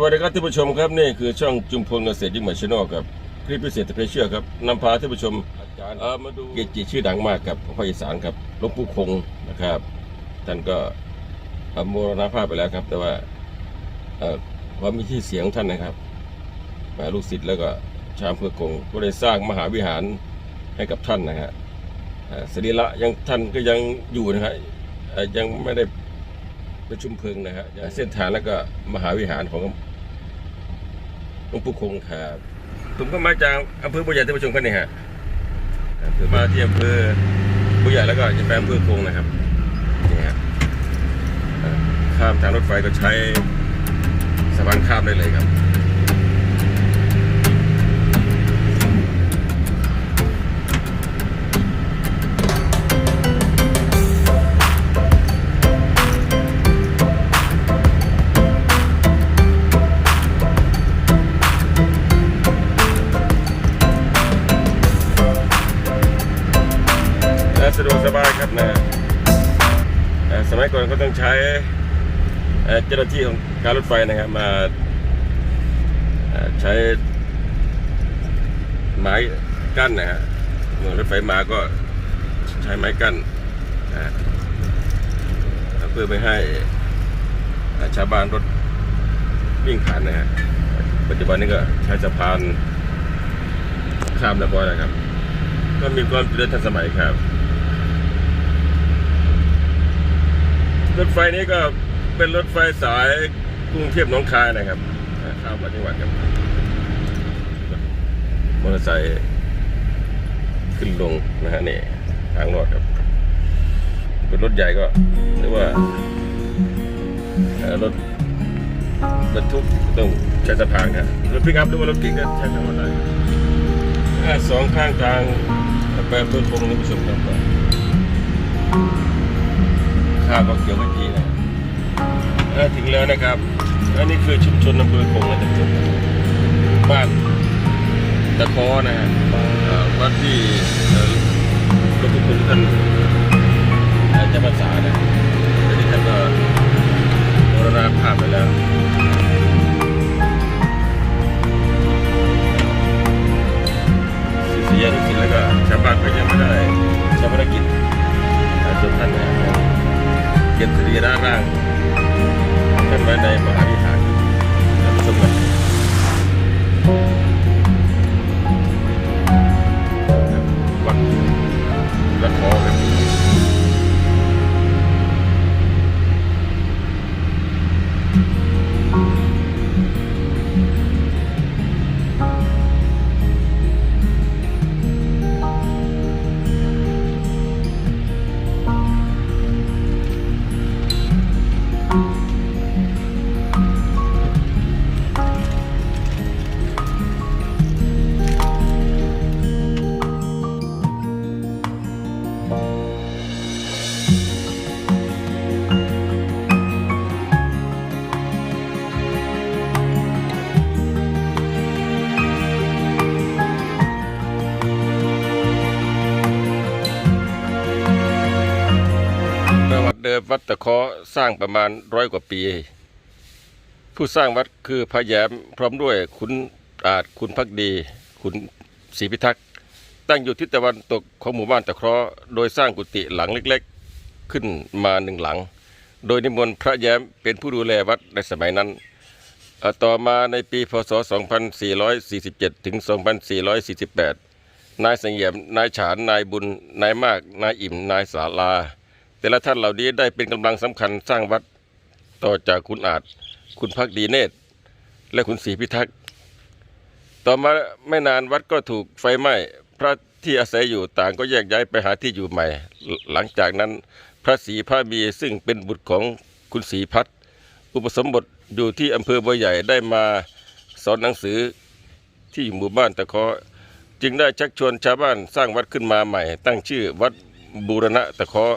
สวัสดีครับท่านผู้ชมครับนี่คือช่องจุมพลเกษตรยิ่งใหม่ชแนลครับคลิปพิเศษเพเชื่อครับนำพาท่านผู้ชมอาจารย์เออมาดูเกจิชื่อดังมากครับของภาคอีสานครับหลวงปู่คงนะครับท่านก็เอ่อมรณภาพไปแล้วครับ แต่ว่าเอ่อความมีที่เสียงของท่านนะครับมาลูกศิษย์แล้วก็ชาวอำเภอคงก็ได้สร้างมหาวิหารให้กับท่านนะฮะเอ่อสรีระยังท่านก็ยังอยู่นะฮะเอ่อยังไม่ได้ประชุมเพลิงนะฮะเส้นทางแล้วก็มหาวิหารของ หลวงปู่คงครับผมก็มาจากอำเภอบุญใหญ่ที่ประชุมกันนี่ฮะอำเภอมาที่อำเภอบุญใหญ่แล้วก็จะไปอำเภอคงนะครับนี่ฮะข้ามทางรถไฟก็ใช้สะพานข้ามได้เลยครับ ดวกสบายครับนะสมัยก่อนก็ต้องใช้เจ้าหน้าที่ของการรถไฟนะครับมาใช้ไม้กั้นนะฮะเมื่อรถไฟมาก็ใช้ไม้กั้นนะเพื่อไม่ให้ชาวบ้านรถวิ่งผ่านนะฮะปัจจุบันนี้ก็ใช้สะพานข้ามเรียบร้อยแล้วครับ ก็มีความเจริญทันสมัยครับ รถไฟนี้ก็เป็นรถไฟสายกรุงเทพหนองคายนะครับข้ามมาจังหวัดครับมอเตอร์ไซค์ขึ้นลงนะฮะนี่ทางรอดครับ เป็นรถใหญ่ก็เรียกว่ารถบรรทุกต้องใช้สะพานครับรถพิกอัพหรือว่ารถเก๋งก็ใช้สะพานได้อ่าสองข้างทางแปลเพื่อนพงศ์ท่านผู้ชมครับ ข้าวก็เขียวไม่พีนะเออถึงแล้วนะครับอันนี้คือชุมชนอำเภอคงนะท่านผู้ชมบ้านตะคอนะฮะเอ่อวัดที่เอ่อหลวงปู่คุณท่านเอ่อจำพรรษานะที่ท่านก็มรณภาพไปแล้ว วัดตะเคาะสร้างประมาณร้อยกว่าปี ผู้สร้างวัดคือพระแยมพร้อมด้วยขุนอาจขุนพักดี ขุนศรีพิทักษ์ตั้งอยู่ทิศตะวันตกของหมู่บ้านตะเคราะห์โดยสร้างกุฏิหลังเล็กๆ ขึ้นมาหนึ่งหลัง โดยนิมนต์พระแย้มเป็นผู้ดูแลวัดในสมัยนั้น ต่อมาในปีพศ 2447 ถึง 2448 นายเสงี่ยมนายฉาน นายบุญ นายมาก นายอิ่ม นายสาลา แต่ละท่านเหล่านี้ได้เป็นกำลังสำคัญสร้างวัดต่อจากคุณอาจ คุณพักดีเนตร และคุณศรีพิทักษ์ ต่อมาไม่นานวัดก็ถูกไฟไหม้ พระที่อาศัยอยู่ต่างก็แยกย้ายไปหาที่อยู่ใหม่ หลังจากนั้นพระศรีพระมีซึ่งเป็นบุตรของคุณศรีพัฒน์อุปสมบทอยู่ที่อำเภอบัวใหญ่ได้มาสอนหนังสือที่หมู่บ้านตะเคาะจึงได้ชักชวนชาวบ้านสร้างวัดขึ้นมาใหม่ ตั้งชื่อวัดบูรณะตะเคาะ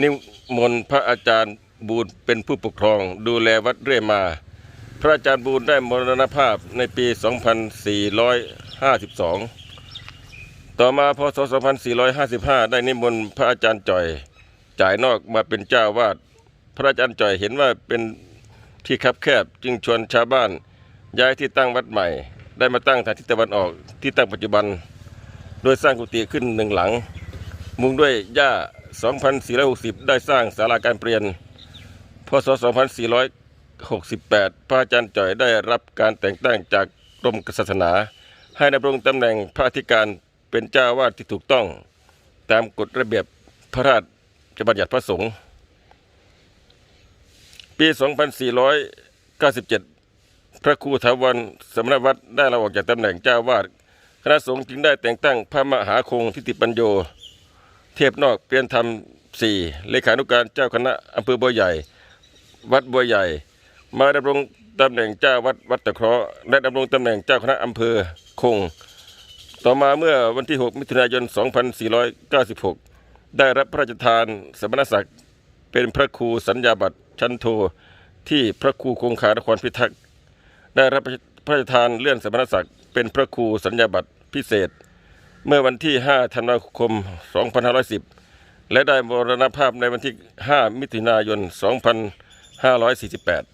นิมนต์พระอาจารย์บูรเป็นผู้ปกครอง ดูแลวัดเรื่อยมา พระอาจารย์บูรได้มรณภาพในปี 2452 ต่อมาพศ 2455 ได้นิมนต์พระอาจารย์จ่อยจ่ายนอกมาเป็นเจ้าวาด พระอาจารย์จ่อยเห็นว่าเป็นที่คับแคบจึงชวนชาวบ้าน ย้ายที่ตั้งวัดใหม่ ได้มาตั้งทางทิศตะวันออกที่ตั้งปัจจุบัน โดยสร้างกุฏิขึ้นหนึ่งหลัง มุงด้วยหญ้า 2460 ได้สร้างศาลาการเปลี่ยน พศ 2468 พระอาจารย์จ่อยได้รับการแต่งตั้งจากกรมศาสนา ให้ดำรงตำแหน่งพระอธิการเป็นเจ้าวาสที่ถูกต้อง ตามกฎระเบียบพระราชบัญญัติพระสงฆ์ปี 2497 พระครูถาวรสมณวัตรได้ลาออกจากตำแหน่งเจ้าวาสคณะสงฆ์จึงได้แต่งตั้งพระมหาคงทิติปัญโย เทพนอกเปลี่ยนธรรมสี่เลขานุการเจ้าคณะอำเภอบัวใหญ่ วัดบัวใหญ่ มาดำรงตำแหน่งเจ้าวัดวัดตะเคราะห์และดำรงตำแหน่งเจ้าคณะอำเภอคง ต่อมาเมื่อวันที่ 6 มิถุนายน 2496 ได้รับพระราชทานสมณศักดิ์เป็นพระครูสัญญาบัตรชั้นโทที่พระครูคงคานครพิทักษ์ได้รับพระราชทานเลื่อนสมณศักดิ์เป็นพระครูสัญญาบัตรพิเศษ เมื่อวันที่ 5 ธันวาคม 2510 และได้มรณภาพในวันที่ 5 มิถุนายน 2548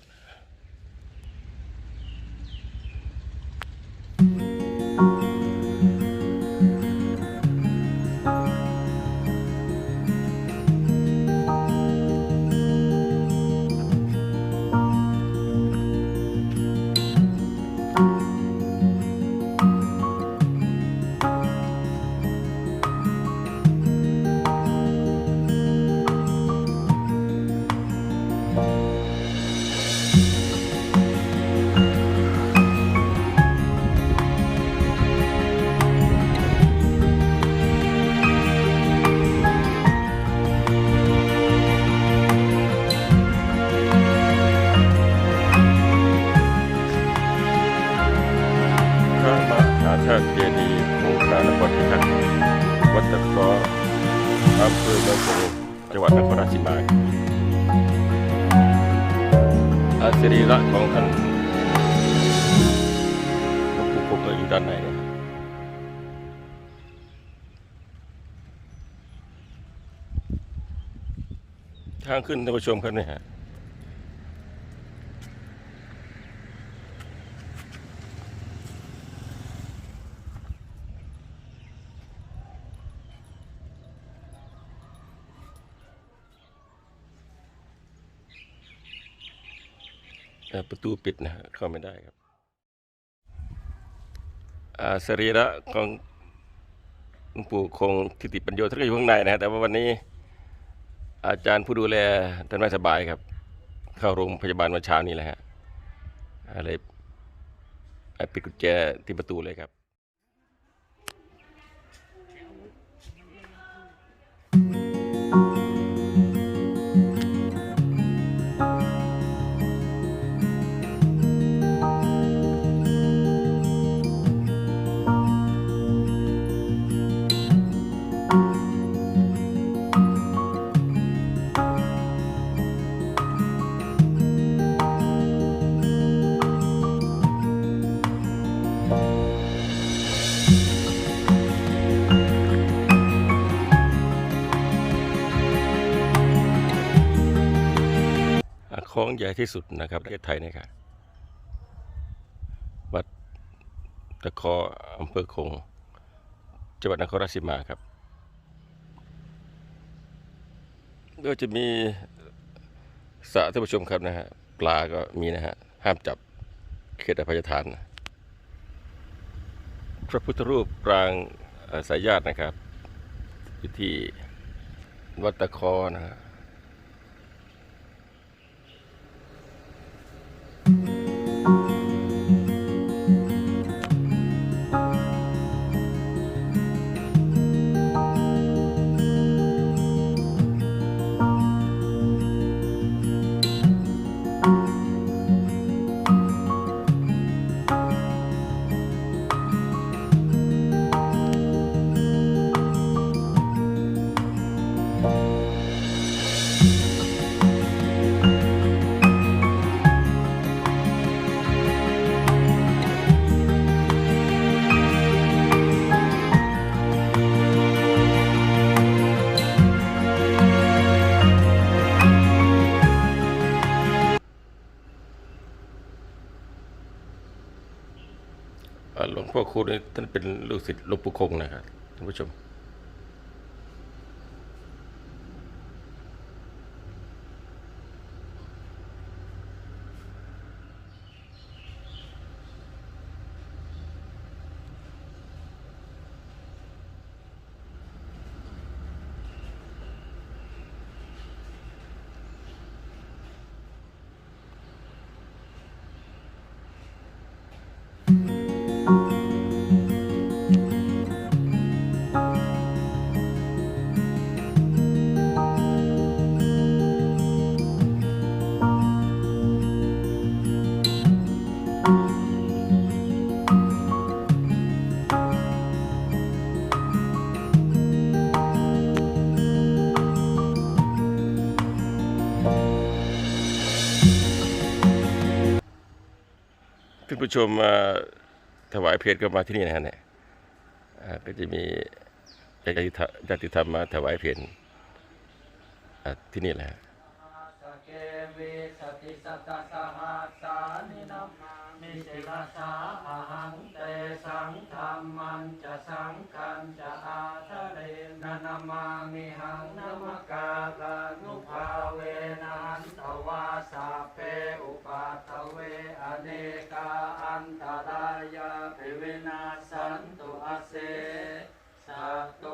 สรีระของท่านหลวงปู่คงก็อยู่ด้านในเนี่ยทางขึ้นท่านผู้ชมครับเนี่ย ฮะเอ่อประตูปิดนะเข้าไม่ได้ครับสรีระของหลวงปู่คงทิติปัญโยท่านก็อยู่ข้างในนะฮะแต่ว่าวันนี้อาจารย์ผู้ดูแลท่านไม่สบายครับ เข้าโรงพยาบาลวันเช้านี้แหละฮะอะไรปิดกุญแจที่ประตูเลยครับ ลองใหญ่ที่สุดนะครับประเทศไทยนะครับ วัดตะเคออำเภอคง จังหวัดนครราชสีมาครับ ก็จะมีสระท่านผู้ชมครับนะฮะ ปลาก็มีนะฮะ ห้ามจับเขตอภัยทาน พระพุทธรูปปรางสายญาตินะครับอยู่ที่วัดตะเคอนะฮะค หลวงพ่อคูณนี่ท่านเป็นลูกศิษย์หลวงปู่คงนะครับท่านผู้ชม ท่านผู้ชมมาถวายเพลก็มาที่นี่นะฮะเนี่ยก็จะมีญาติธรรมญาติธรรมมาถวายเพลที่นี่แหละสังเตสังธรรมันจะสังคันจะอาทะเล นนามามิหังนมกาลานุภาเวนันตวาสาเปอุปาทเวอเนกาอันตรายาภิวินาสันตุอาเส สัตโต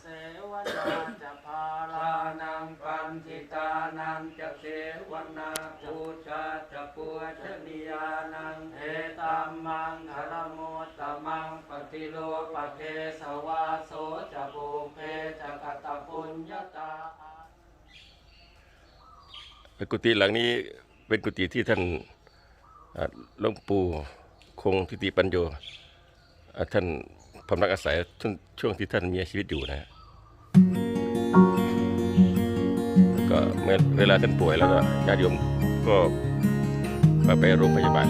เสวนาจะพาลานังปันทิตานังจะเสวนาปูชาจะปูชนียานังเอตัมมังคารโมตตมังปฏิโลปเทสวาโสจะภูเพจะกตปุญญาตากุฏิหลังนี้เป็นกุฏิที่ท่านหลวงปู่คงทิติปัญโยท่าน พำนักอาศัยช่วงช่วงที่ท่านมีชีวิตอยู่นะฮะก็เมื่อเวลาท่านป่วยแล้วก็ญาติโยมก็ไปโรงพยาบาล